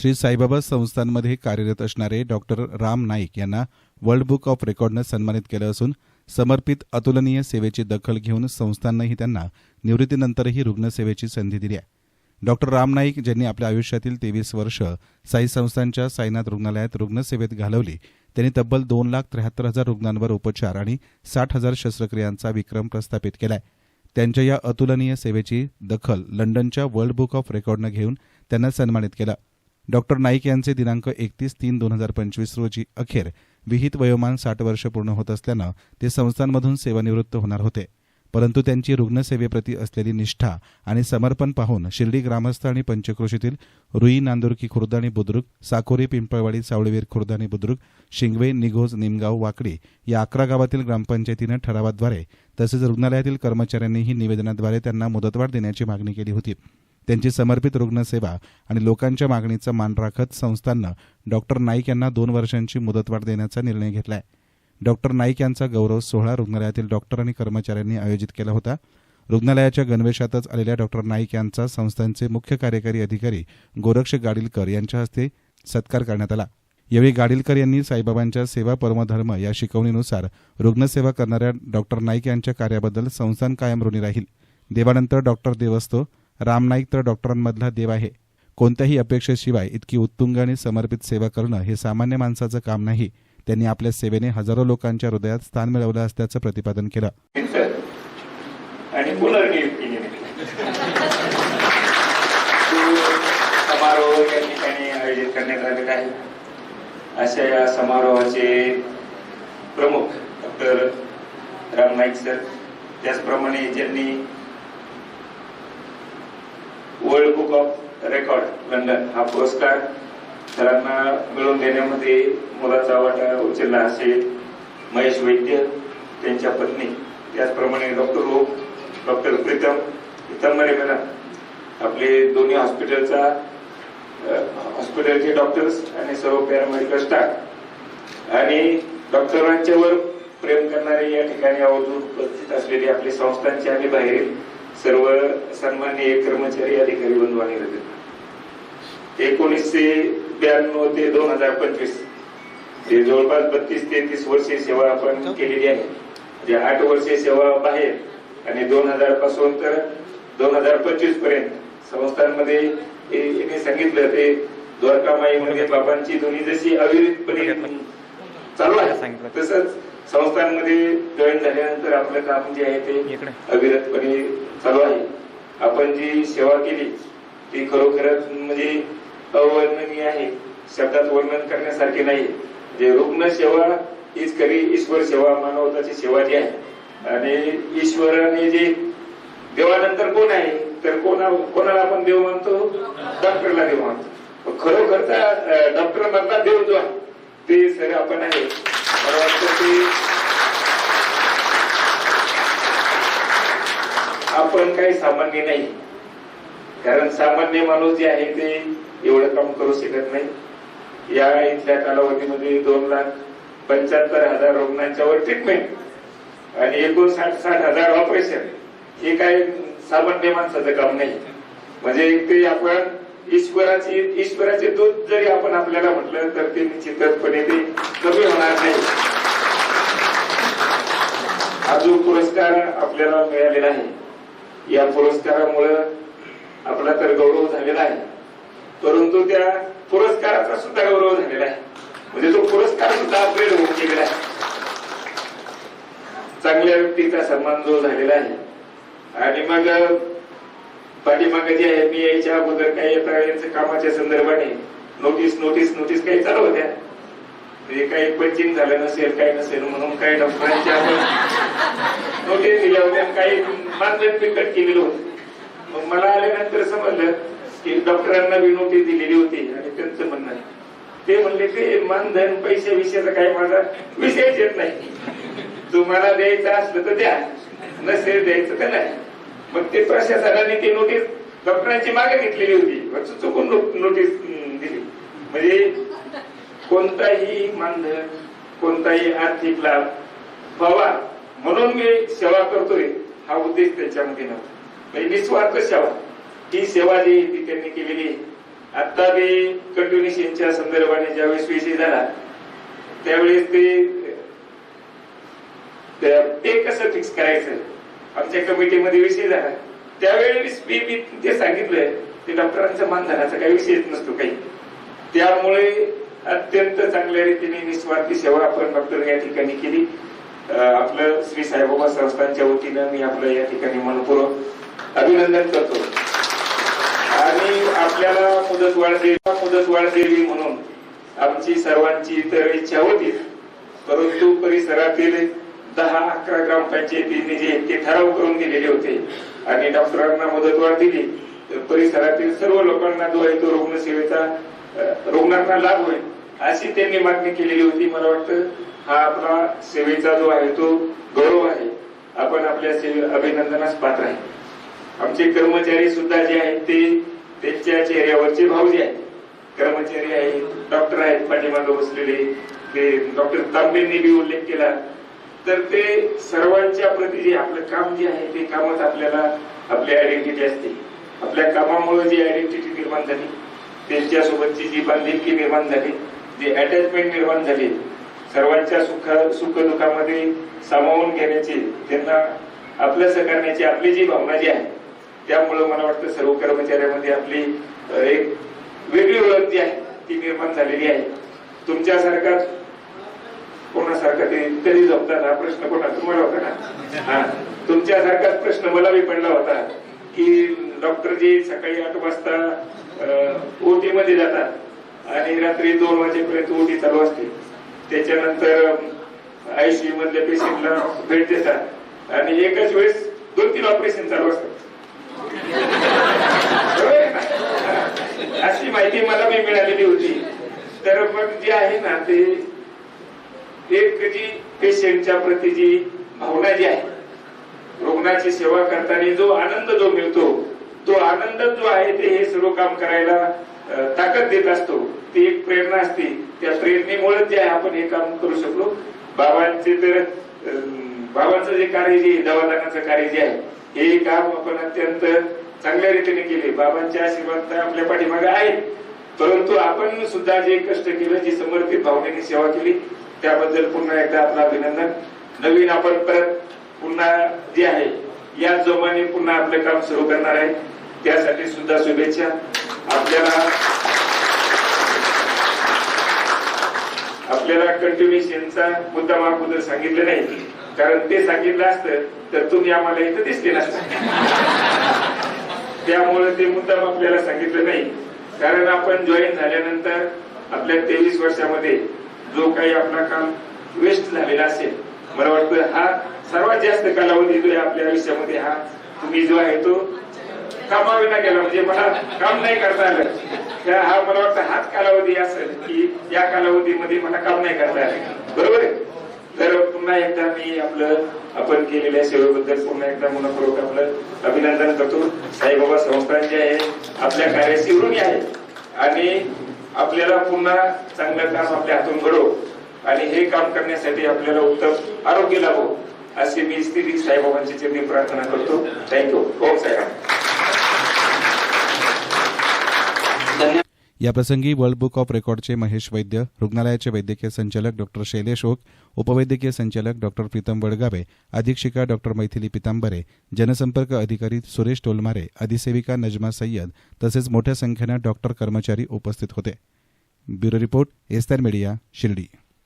श्री साईबाबा संस्थांमध्ये कार्यरत असणारे डॉक्टर राम नाईक यांना वर्ल्ड बुक ऑफ रेकॉर्डनं सन्मानित केलं असून समर्पित अतुलनीय सेवेची दखल घेऊन संस्थांनाही त्यांना निवृत्तीनंतरही रुग्णसेवेची संधी दिली आहे. डॉक्टर राम नाईक ज्यांनी आपल्या आयुष्यातील तेवीस वर्ष साई संस्थांच्या साईनाथ रुग्णालयात रुग्णसेवेत घालवली त्यांनी तब्बल दोन लाख त्र्याहत्तर हजार रुग्णांवर उपचार आणि साठ हजार शस्त्रक्रियांचा विक्रम प्रस्थापित केलाय. त्यांच्या या अतुलनीय सेवेची दखल लंडनच्या वर्ल्ड बुक ऑफ रेकॉर्डनं घेऊन त्यांना सन्मानित केलं. डॉक्टर नाईक यांचे दिनांक एकतीस तीन दोन हजार पंचवीस रोजी अखेर विहित वयोमान साठ वर्ष पूर्ण होत असल्यानं ते संस्थांमधून सेवानिवृत्त होणार होते. परंतु त्यांची रुग्णसेवेप्रती असलेली निष्ठा आणि समर्पण पाहून शिर्डी ग्रामस्थ आणि पंचक्रोशीतील रुई नांदुरकी खुर्द आणि बुद्रुक साकोरी पिंपळवाडी सावळवीर खुर्द आणि बुद्रुक शिंगवे निघोज निमगाव वाकडी या अकरा गावातील ग्रामपंचायतीनं ठरावाद्वारे तसेच रुग्णालयातील कर्मचाऱ्यांनीही निवेदनाद्वारे त्यांना मुदतवाढ देण्याची मागणी केली होती. त्यांची समर्पित रुग्णसेवा आणि लोकांच्या मागणीचा मान राखत संस्थांनं डॉक्टर नाईक यांना दोन वर्षांची मुदतवाढ देण्याचा निर्णय घेतलाय. डॉक्टर नाईक यांचा गौरव सोहळा रुग्णालयातील डॉक्टर आणि कर्मचाऱ्यांनी आयोजित केला होता. रुग्णालयाच्या गणवेशातच आलेल्या डॉक्टर नाईक यांचा संस्थांचे मुख्य कार्यकारी अधिकारी गोरक्ष गाडीलकर यांच्या हस्ते सत्कार करण्यात आला. यावेळी गाडीलकर यांनी साईबाबांच्या सेवा परमधर्म या शिकवणीनुसार रुग्णसेवा करणाऱ्या डॉक्टर नाईक यांच्या कार्याबद्दल संस्थान कायम ऋणी राहील. देवानंतर डॉक्टर देवस्तो रामनाईक राम नाईक तर डॉक्टरांमधला देव आहे. कोणत्याही अपेक्षेशिवाय इतकी उत्तुंग आणि समर्पित सेवा करणं हे सामान्य माणसाचं काम नाही. त्यांनी आपल्या सेवेने हजारो लोकांच्या हृदयात स्थान मिळवलं असल्याचं प्रतिपादन केलं. आणि समारोह या ठिकाणी आयोजित करण्यात आलेला आहे अशा या समारोहाचे प्रमुख डॉक्टर राम नाईक सर त्याचप्रमाणे ज्यांनी world book of record London हा पुरस्कार सरांना मिळवून देण्यामध्ये मुलाचा वाटा उचलला असे महेश वैद्य त्यांच्या पत्नी त्याचप्रमाणे डॉक्टर रोग डॉक्टर प्रीतम पितंबरे मॅडम आपले दोन्ही हॉस्पिटलचा हॉस्पिटलचे डॉक्टर्स आणि सर्व पॅरामेडिकल स्टाफ आणि डॉक्टरांच्यावर प्रेम करणारे या ठिकाणी आवर्जून उपस्थित असलेले आपले संस्थांचे आणि बाहेरील सर्व सन्माननीय कर्मचारी अधिकारी बंधू आणि एकोणीसशे ब्याण्णव ते दोन हजार पंचवीस. हे जवळपास बत्तीस ते तीस वर्षे सेवा आपण केलेली आहे. म्हणजे आठ वर्षे सेवा बाहेर आणि दोन हजारपासून तर दोन हजार पंचवीसपर्यंत संस्थांमध्ये सांगितलं ते द्वारकामाई म्हणजे बाबांची दोन्ही जशी अविरतपणे चालू आहे तसंच संस्थांमध्ये जॉईन झाल्यानंतर आपलं काम जे आहे ते अविरतपणे चालू आहे. आपण जी सेवा केली ती खरोखरच म्हणजे अवर्णनीय आहे. शब्दात वर्णन करण्यासारखी नाही. जे रुग्ण सेवा हीच खरी ईश्वर सेवा मानवताची सेवा जी आहे आणि ईश्वराने जे देवानंतर कोण आहे तर कोणा कोणाला आपण देव मानतो? डॉक्टरला देव मानतो. खरोखरचा डॉक्टर मधला देव जो आहे ते सर आपण आहे. मला वाटतं ते आपण काही सामान्य नाही. कारण सामान्य माणूस जे आहे ते एवढं काम करू शकत नाही. या इथल्या कालावधीमध्ये दोन लाख पंच्याहत्तर हजार रुग्णांच्यावर ट्रीटमेंट आणि एकोणसाठ साठ हजार ऑपरेशन हे काय सामान्य माणसाचं काम नाही. म्हणजे ते आपण ईश्वराची ईश्वराचे दूध जरी आपण आपल्याला म्हटलं तर ते निश्चितपणे ते कमी होणार नाही. हा जो पुरस्कार आपल्याला मिळालेला आहे. या पुरस्कारामुळे आपला तर गौरव झालेला आहे. परंतु त्या पुरस्काराचा सुद्धा गौरव झालेला आहे. म्हणजे तो पुरस्कार सुद्धा अपग्रेड होऊन गेलेला आहे. चांगल्या व्यक्तीचा सन्मान जो झालेला आहे. आणि मग पाठीमागे जे आहे मी यायच्या अगोदर काही आता कामाच्या संदर्भाने नोटीस नोटीस नोटीस काही चालू होत्या. म्हणजे काही पंचिंग झालं नसेल काही नसेल म्हणून काही डॉक्टरांच्या आपण नोटीस दिल्या होत्या आणि काही मानधन बी कट केलेलं होतं. मग मला आल्यानंतर समजलं की डॉक्टरांना बी नोटीस दिलेली होती आणि त्यांचं म्हणणं ते म्हणले ते मानधन पैसे विषयाचा काही माझा विषयच येत नाही. तुम्हाला द्यायचं असलं तर द्या नसेल द्यायचं तर नाही. मग ते प्रशासनाने ती नोटीस डॉक्टरांची मागे घेतलेली होती. चुकून नोटीस दिली. म्हणजे कोणताही मानधन कोणताही आर्थिक लाभ व्हावा म्हणून मी सेवा करतोय हा उद्देश त्यांच्यामध्ये नव्हता. म्हणजे निस्वार्थ सेवा. ही सेवा जी ती त्यांनी केलेली आहे आता ते कंटिन्युशनच्या संदर्भाने ज्यावेळेस विषय झाला त्यावेळेस ते ते- ते कसं फिक्स करायचं? आमच्या कमिटीमध्ये विषय झाला. त्यावेळेस मी मी ते सांगितलंय ते डॉक्टरांचा मानधनाचा काही विषयच नसतो काही. त्यामुळे अत्यंत चांगल्या रीतीने निस्वार्थी सेवा आपण डॉक्टर या ठिकाणी केली. आपलं श्री साईबाबा संस्थांच्या वतीनं मी आपलं या ठिकाणी मनपूर्वक अभिनंदन करतो. आणि आपल्याला मुदत वाढ देवी मुदत वाढ देवी म्हणून आमची सर्वांची तर इच्छा होती. परंतु परिसरातील दहा अकरा ग्रामपंचायतींनी जे ते ठराव करून दिलेले होते आणि डॉक्टरांना मुदत वाढ दिली तर परिसरातील सर्व लोकांना जो आहे तो रुग्णसेवेचा रुग्णांना लाभ होईल. अशी त्यांनी मागणी केलेली होती. मला वाटतं हा आपला सेवेचा जो आहे तो गौरव आहे. आपण आपल्या सेवे अभिनंदनास पात्र आहे. आमचे कर्मचारी सुद्धा जे आहेत ते त्यांच्या चेहऱ्यावरचे भाव जे आहेत कर्मचारी आहेत डॉक्टर आहेत पाठीमागे बसलेले. ते डॉक्टर तांबेंनी बी उल्लेख केला. तर ते सर्वांच्या प्रती जे आपलं काम जे आहे ते कामच आपल्याला आपली आयडेंटिटी असते. आपल्या कामामुळे जी आयडेंटिटी निर्माण झाली त्यांच्यासोबतची जी बांधिलकी निर्माण झाली जी अटॅचमेंट निर्माण झाली सर्वांच्या सुख सुख दुःखामध्ये सामावून घेण्याची त्यांना आपलंसं करण्याची आपली जी भावना जी आहे त्यामुळं मला वाटतं सर्व कर्मचाऱ्यामध्ये आपली एक वेगळी ओळख जी आहे ती निर्माण झालेली आहे. तुमच्यासारखा कोणासारखा ते तरी जमतात हा प्रश्न कोणा तुम्हाला होता ना? हा. तुमच्यासारखाच प्रश्न मला बी पडला होता की डॉक्टर जे सकाळी आठ वाजता ओटी मध्ये जातात. आणि रात्री दोन वाजेपर्यंत ओटी चालू असते. त्याच्यानंतर आयसीयू मधल्या पेशंटला भेट देतात. आणि एकाच वेळेस दोन तीन ऑपरेशन चालू असतात. अशी माहिती मला मी मिळालेली होती. तर मग जे आहे ना ते एक जी पेशंटच्या प्रती जी भावना जी आहे रुग्णाची सेवा करताना जो आनंद जो मिळतो तो आनंद जो आहे ते हे सर्व काम करायला ताकद देत असतो. ती एक प्रेरणा असते. त्या प्रेरणेमुळे जे आहे आपण हे काम करू शकलो. बाबांचे तर बाबांचं जे कार्य जे आहे, दवाखान्याचं कार्य जे आहे हे काम आपण अत्यंत चांगल्या रीतीने केले. बाबांच्या आशीर्वाद तर आपल्या पाठीमागे आहे परंतु आपण सुद्धा जे कष्ट केलं जी समर्पित भावनेने सेवा केली त्याबद्दल पुन्हा एकदा आपलं अभिनंदन. नवीन आपण परत पुन्हा जे आहे या जोमाने पुन्हा आपलं काम सुरू करणार आहे. त्यासाठी सुद्धा शुभेच्छा. आपल्याला आपल्याला कंटिन्युएशनचा मुद्दा अगोदर सांगितलं नाही. कारण ते सांगितलं असतं तर तुम्ही आम्हाला इथं दिसले नसता. त्यामुळे ते मुद्दा आपल्याला सांगितलं नाही. कारण आपण जॉईन झाल्यानंतर आपल्या तेवीस वर्षामध्ये जो काही आपला काम वेस्ट झालेला असेल मला वाटतं हा सर्वात जास्त कालावधी जो आहे आपल्या आयुष्यामध्ये हा तुम्ही जो आहे तो कामाविना गेला म्हणजे मला काम नाही करता आलं. हा मला वाटतं हाच कालावधी असेल की या कालावधीमध्ये मला काम नाही करता आलं. बरोबर आहे? तर पुन्हा एकदा मी आपलं आपण केलेल्या सेवेबद्दल पुन्हा एकदा मनपूर्वक आपलं अभिनंदन करतो. साईबाबा संस्थान जे आहे आपल्या कार्याशी ऋणी आहे. आणि आपल्याला पुन्हा चांगलं काम आपल्या हातून घडो. आणि हे काम करण्यासाठी आपल्याला उत्तम आरोग्य लाभो अशी मी स्थिती साईबाबांची चरणी प्रार्थना करतो. Thank you Om Sairam. याप्रसंगी वर्ल्ड बुक ऑफ रेकॉर्डचे महेश वैद्य रुग्णालयाचे वैद्यकीय संचालक डॉक्टर शैलेश ओक उपवैद्यकीय संचालक डॉक्टर प्रीतम वडगावे अधीक्षिका डॉक्टर मैथिली पितांबरे जनसंपर्क अधिकारी सुरेश टोलमारे अधिसेविका नजमा सय्यद तसेच मोठ्या संख्येनं डॉक्टर कर्मचारी उपस्थित होते. ब्युरो रिपोर्ट एस्तर मीडिया शिर्डी.